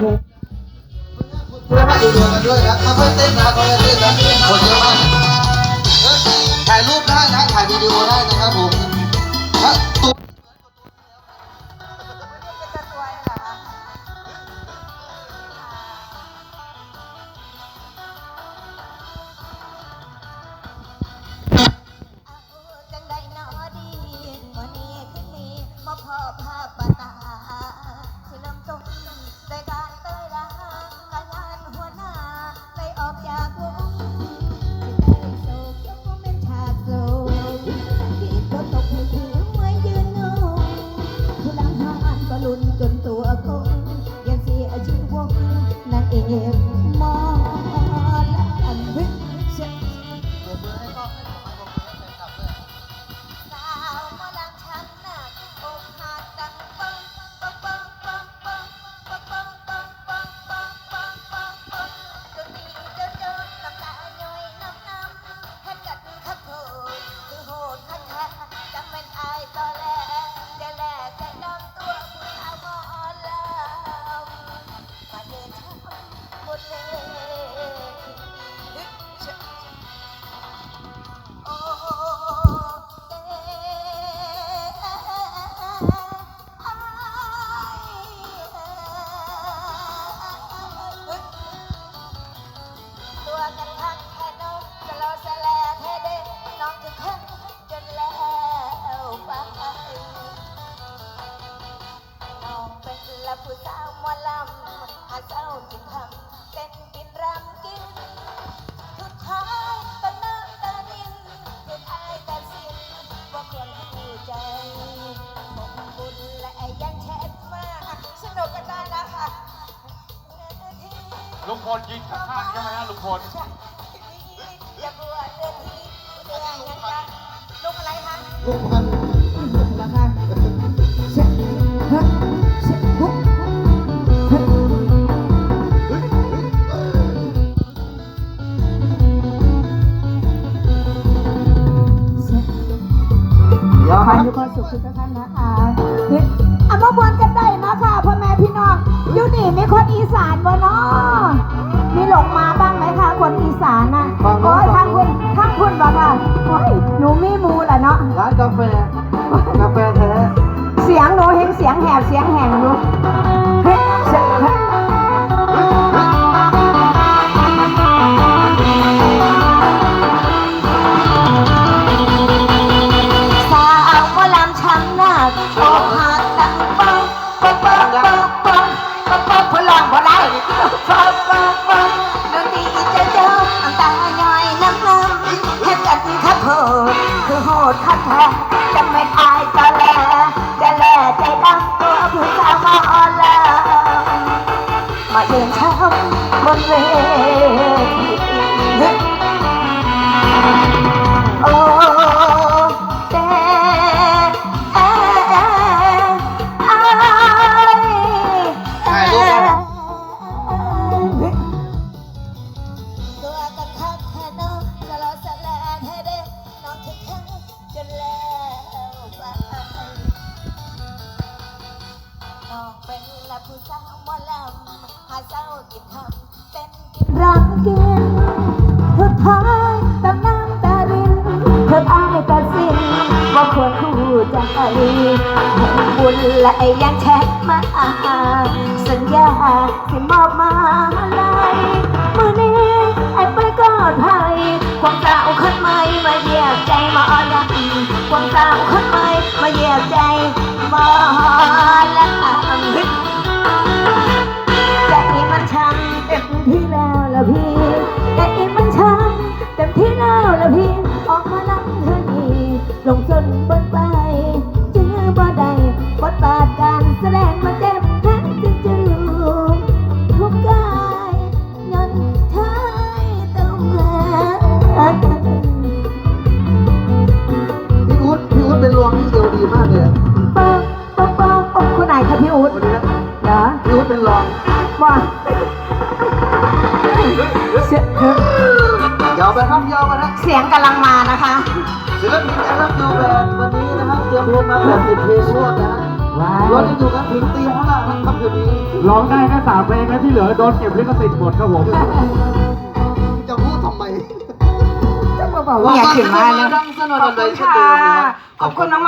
ดูดวงกันด้วยนะค่อยเต้นนะค่อยๆเต้นนะคนเยอะมากถ่ายรูปได้นะถ่ายวิดีโอได้นะครับผม ลุงพลยิงข้างใช่ไหมฮะลุงพลอย่าบวชเดือนที่เดือนยังกันลูกอะไรคะลูกพันราคาเช็คฮะเช็คฮุกเดี๋ยวให้ทุกคนสุขทุกท่าน อยู่นี่มีคนอีสานบ่เนาะมีหลงมาบ้างไหมคะคนอีสานน่ะโอ้ยทางคุณทางคุณบ่ค่ะโอ้ยหนูมีมูแหละเนาะ ร้านกาแฟ กาแฟแท้ เสียงหนูเห็นเสียงแหบเสียงแหงอยู่ ลองบ่ได้ปังฟังปังดนตรีจะเจอน้ำตาย่อยน้ำน้ำเฮ็ดกันขับโหดคือโหดคัดแท้จะไม่ ผู้สาวหมอลำหาเจ้ากินทำเป็นกินรังกินสุดท้ายต้องน้ำตารินเธออายตัดสินว่าควรคู่ใจบุญและยังแชทมาสัญญาสิมอบมาลายมือนี้ไอ้ไปกอดภัยความสาวคนใหม่มาเยียบใจมาอ่อนละความสาวคนใหม่ นเบิดไปจื้อบ่ได้บทบาทการแสดงมาเจ็บแท้จริงจื้อทุกกายย้อนเธอต้องลาพี่อุ๊ดพี่อุ๊ดเป็นรองที่เอวดีมากเลยปังปังปังปังคุณไหนคะพี่อู๊ดวันนี้นะเหรอพี่อุ๊ดเป็นรองว่าเสียง ยาวไปครับยาวไปนะเสียงกำลังมานะคะศิลปินแอร์ยูแบนวันนี้นะครับเตรียมเพลงมาแบบสิบเพลงรวดนะฮะว้ายเราจะอยู่กันถึงตีห้าครับคืนนี้ร้องได้แค่สามเพลงแล้วที่เหลือโดนเก็บลิขสิทธิ์หมดครับผมจะพูดทำไมจะมาบอกว่าอยากขึ้นมาเนอะดังสนั่นขอบเลคุยณเช่นค่ะเดิมนะขอบคุณน้อง